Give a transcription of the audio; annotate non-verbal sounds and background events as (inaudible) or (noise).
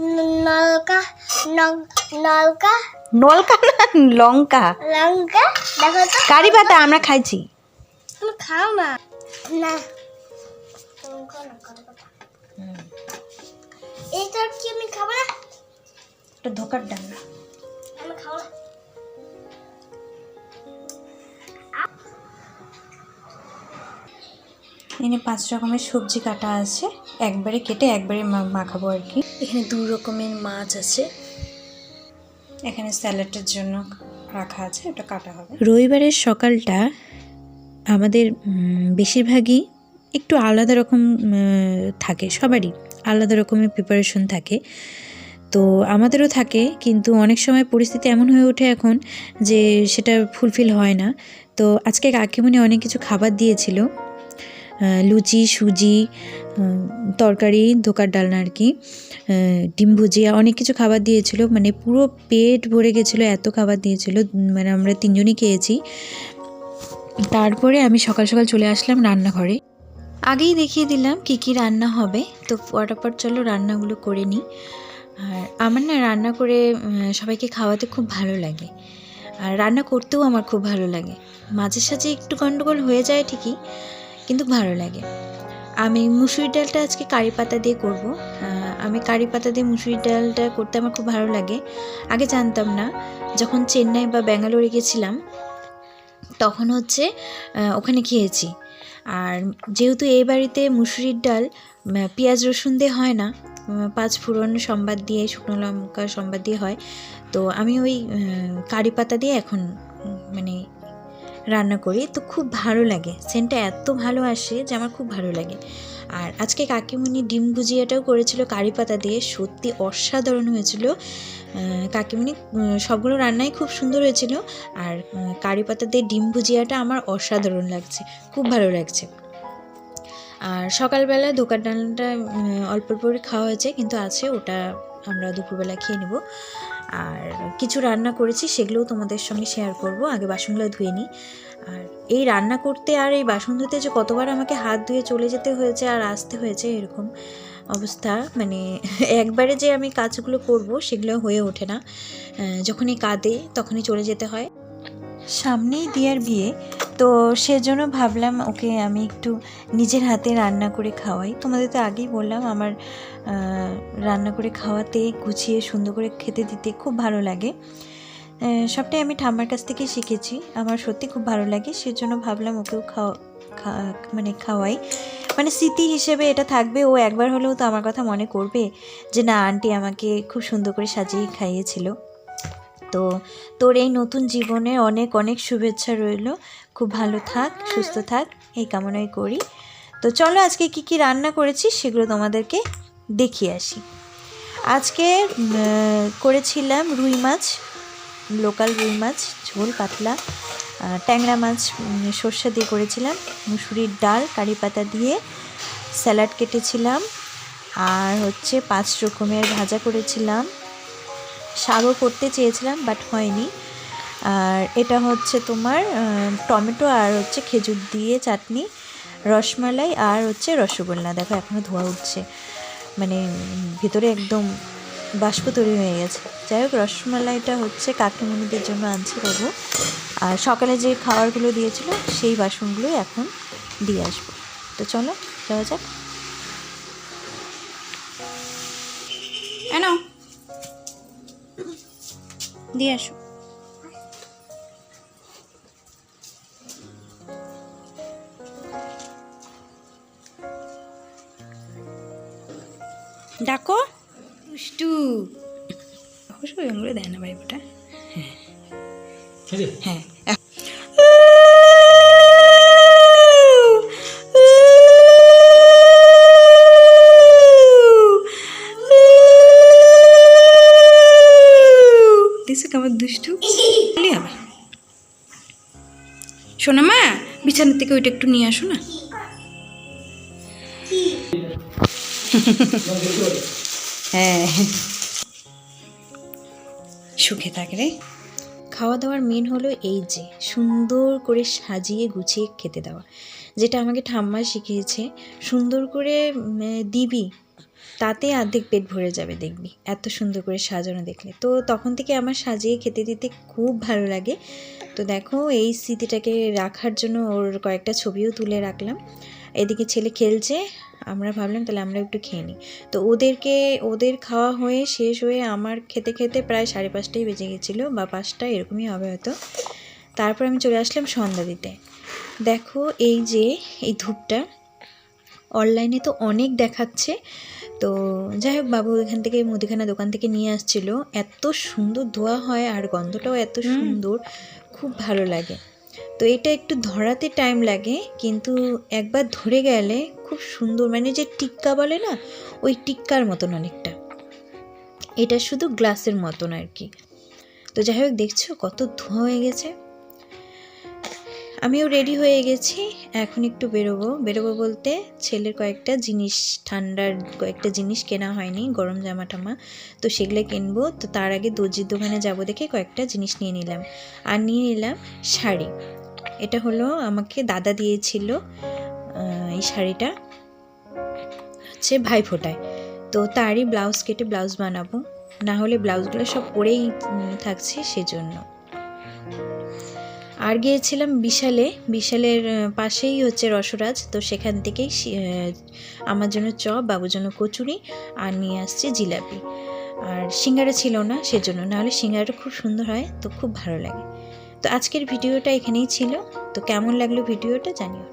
নলকা নল- নলকা? নলকা না লঙ্কা। লঙ্কা? দেখো তো। কারি পাতা আমরা খাইছি। তুমি খাও না। না। না। এইটা কি আমি খাব না? একটা ধোকার ডান্না এখানে পাঁচ রকমের সবজি কাটা আছে। একবারে কেটে একবারে মা- মাখাবো আর কি। এখানে দু রকমের মাছ আছে। এখানে স্যালাডের জন্য রাখা আছে ওটা কাটা হবে। রবিবারের সকালটা আমাদের বেশিরভাগই একটু আলাদা রকম থাকে সবারই আলাদা রকমের প্রিপারেশন থাকে। তো আমাদেরও থাকে কিন্তু অনেক সময় পরিস্থিতি এমন হয়ে ওঠে এখন যে সেটা ফুলফিল হয় না। তো আজকে কাকিমণি অনেক কিছু খাবার দিয়েছিল। লুচি, সুজি তরকারি, ধোকার ডালনা আর কি ডিম ভুজিয়া অনেক কিছু খাবার দিয়েছিল। মানে পুরো পেট ভরে গেছিল, এত খাবার দিয়েছিল। মানে আমরা তিনজনই খেয়েছি। তারপরে আমি সকাল সকাল চলে আসলাম রান্নাঘরে। আগেই দেখিয়ে দিলাম কি কি রান্না হবে। তো ফটাফট চলো রান্নাগুলো করে নিই। আর আমার না রান্না করে সবাইকে খাওয়াতে খুব ভালো লাগে। আর রান্না করতেও আমার খুব ভালো লাগে। মাঝে সাঝে একটু গণ্ডগোল হয়ে যায় ঠিকই। কিন্তু ভালো লাগে। আমি মুসুরি ডালটা আজকে কারি পাতা দিয়ে করব। আমি কারি পাতা দিয়ে মুসুরি ডালটা করতে আমার খুব ভালো লাগে। আগে জানতাম না, যখন চেন্নাই বা ব্যাঙ্গালোরে গেছিলাম তখন হচ্ছে ওখানে খেয়েছি। আর যেহেতু এই বাড়িতে মুসুরির ডাল পেঁয়াজ রসুন দিয়ে হয় না পাঁচ ফোড়ন সম্বাদ দিয়ে, শুকনো লঙ্কা সম্বাদ দিয়ে হয়, তো আমি ওই কারি পাতা দিয়ে এখন মানে রান্না করি, তো খুব ভালো লাগে। সেন্টটা এত ভালো আসে যে আমার খুব ভালো লাগে। আর আজকে কাকিমুনি ডিম ভুজিয়াটাও করেছিল, কারি পাতা দিয়ে। সত্যি অসাধারণ হয়েছিল। কাকিমুনি সবগুলো রান্নাই খুব সুন্দর হয়েছিল। আর কারি পাতা দিয়ে ডিম ভুজিয়াটা আমার অসাধারণ লাগছে। খুব ভালো লাগছে। আর সকালবেলা দোকান ডালটা অল্প অল্প করে খাওয়া হয়েছে, কিন্তু আছে, ওটা আমরা দুপুরবেলা খেয়ে নেব। আর কিছু রান্না করেছি, সেগুলোও তোমাদের সঙ্গে শেয়ার করব। আগে বাসনগুলো ধুয়ে নিই। আর এই রান্না করতে আর এই বাসন ধুতে যে কতবার আমাকে হাত ধুয়ে চলে যেতে হয়েছে আর আসতে হয়েছে, এরকম অবস্থা। মানে (laughs) একবারে যে আমি কাজগুলো করব, সেগুলো হয়ে ওঠে না। যখনই কাঁদে তখনই চলে যেতে হয়। সামনেই দিয়ার বিয়ে। তো সেজন্য ভাবলাম, ওকে আমি একটু নিজের হাতে রান্না করে খাওয়াই। তোমাদের তো আগেই বললাম, আমার রান্না করে খাওয়াতে গুছিয়ে সুন্দর করে খেতে দিতে খুব ভালো লাগে। সবটাই আমি ঠাম্মার কাছ থেকে শিখেছি। আমার সত্যি খুব ভালো লাগে, সেজন্য ভাবলাম ওকেও খাওয়া মানে খাওয়াই। মানে স্মৃতি হিসেবে এটা থাকবে, ও একবার হলেও তো আমার কথা মনে করবে যে, না, আন্টি আমাকে খুব সুন্দর করে সাজিয়ে খাইয়েছিল। তো তোর এই নতুন জীবনে অনেক অনেক শুভেচ্ছা রইল। খুব ভালো থাক, সুস্থ থাক, এই কামনাই করি। তো চলো আজকে কি কি রান্না করেছি সেগুলো তোমাদেরকে দেখিয়ে আসি। আজকে করেছিলাম রুই মাছ, লোকাল রুই মাছ, ঝোল পাতলা ট্যাংরা মাছ সর্ষে দিয়ে করেছিলাম, মুসুরির ডাল, কারি পাতা দিয়ে স্যালাড কেটেছিলাম, আর হচ্ছে পাঁচ রকমের ভাজা করেছিলাম। শাকও করতে চেয়েছিলাম বাট হয়নি। আর এটা হচ্ছে তোমার টমেটো আর হচ্ছে খেজুর দিয়ে চাটনি, রসমালাই আর হচ্ছে রসগোল্লা। দেখো এখনও ধোয়া উঠছে। মানে ভিতরে একদম বাষ্প তৈরি হয়ে গেছে। যাই হোক, রসমালাইটা হচ্ছে কাকিমণিদের জন্য আনছি বাবু। আর সকালে যে খাবারগুলো দিয়েছিল, সেই বাসনগুলোই এখন দিয়ে আসব। তো চলো, যাওয়া যাক। এনো দিয়ে আসো। ডাকো। দুষ্টু অবশ্যই ওগুলো দেয় না বাইবটা হ্যাঁ। এখ- দুষ্টু শোনো মা, বিছানা থেকে ওইটা একটু নিয়ে আসো না। হ্যাঁ। সুখে থাক রে। খাওয়া দাওয়ার মেন হলো এই যে, সুন্দর করে সাজিয়ে গুছিয়ে খেতে দেওয়া। যেটা আমাকে ঠাম্মা শিখিয়েছে, সুন্দর করে দিবি তাতে অর্ধেক পেট ভরে যাবে দেখবি, এত সুন্দর করে সাজানো দেখলে। তো তখন থেকে আমার সাজিয়ে খেতে দিতে খুব ভালো লাগে। তো দেখো, এই স্মৃতিটাকে রাখার জন্য ওর কয়েকটা ছবিও তুলে রাখলাম। এদিকে ছেলে খেলছে, আমরা ভাবলাম তাহলে আমরা একটু খেয়ে নিই। তো ওদেরকে, ওদের খাওয়া হয়ে শেষ হয়ে আমার খেতে খেতে প্রায় সাড়ে পাঁচটাই বেজে গেছিল বা পাঁচটা, এরকমই হবে হয়তো। তারপর আমি চলে আসলাম সন্ধ্যা দিতে। দেখো, এই যে, এই ধূপটা, অনলাইনে তো অনেক দেখাচ্ছে। তো যাই হোক বাবু এখান থেকে মুদিখানা দোকান থেকে নিয়ে আসছিল। এত সুন্দর ধোয়া হয় আর গন্ধটাও এত সুন্দর খুব ভালো লাগে। তো এটা একটু ধরাতে টাইম লাগে কিন্তু একবার ধরে গেলে খুব সুন্দর। মানে যে টিক্কা বলে না ওই টিক্কার মতন অনেকটা। এটা শুধু গ্লাসের মতন আর কি। তো যাই হোক দেখছ কত ধোঁয়া হয়ে গেছে। আমিও রেডি হয়ে গেছি, এখন একটু বেরোবো। বেরোবো বলতে ছেলের কয়েকটা জিনিস, ঠান্ডার কয়েকটা জিনিস কেনা হয়নি, গরম জামা টামা তো সেগুলো কিনবো, তো তার আগে দর্জির দোকানে যাব দেখে কয়েকটা জিনিস নিয়ে নিলাম। আর নিয়ে নিলাম শাড়ি। এটা হলো আমাকে দাদা দিয়েছিল এই শাড়িটা। হচ্ছে ভাইফোঁটায়। তো তারই ব্লাউজ কেটে ব্লাউজ বানাবো। না হলে ব্লাউজগুলো সব পরেই থাকছে সেজন্য। আর গিয়েছিলাম বিশালে। বিশালের পাশেই হচ্ছে রসরাজ। তো সেখান থেকেই আমার জন্য চপ বাবুর জন্য কচুরি আর নিয়ে আসছে জিলাপি। আর সিঙ্গারা ছিল না, সেজন্য। নাহলে সিঙ্গারাটা খুব সুন্দর হয়, তো খুব ভালো লাগে। তো আজকের ভিডিওটা এখানেই ছিল। তো কেমন লাগল ভিডিওটা জানিও।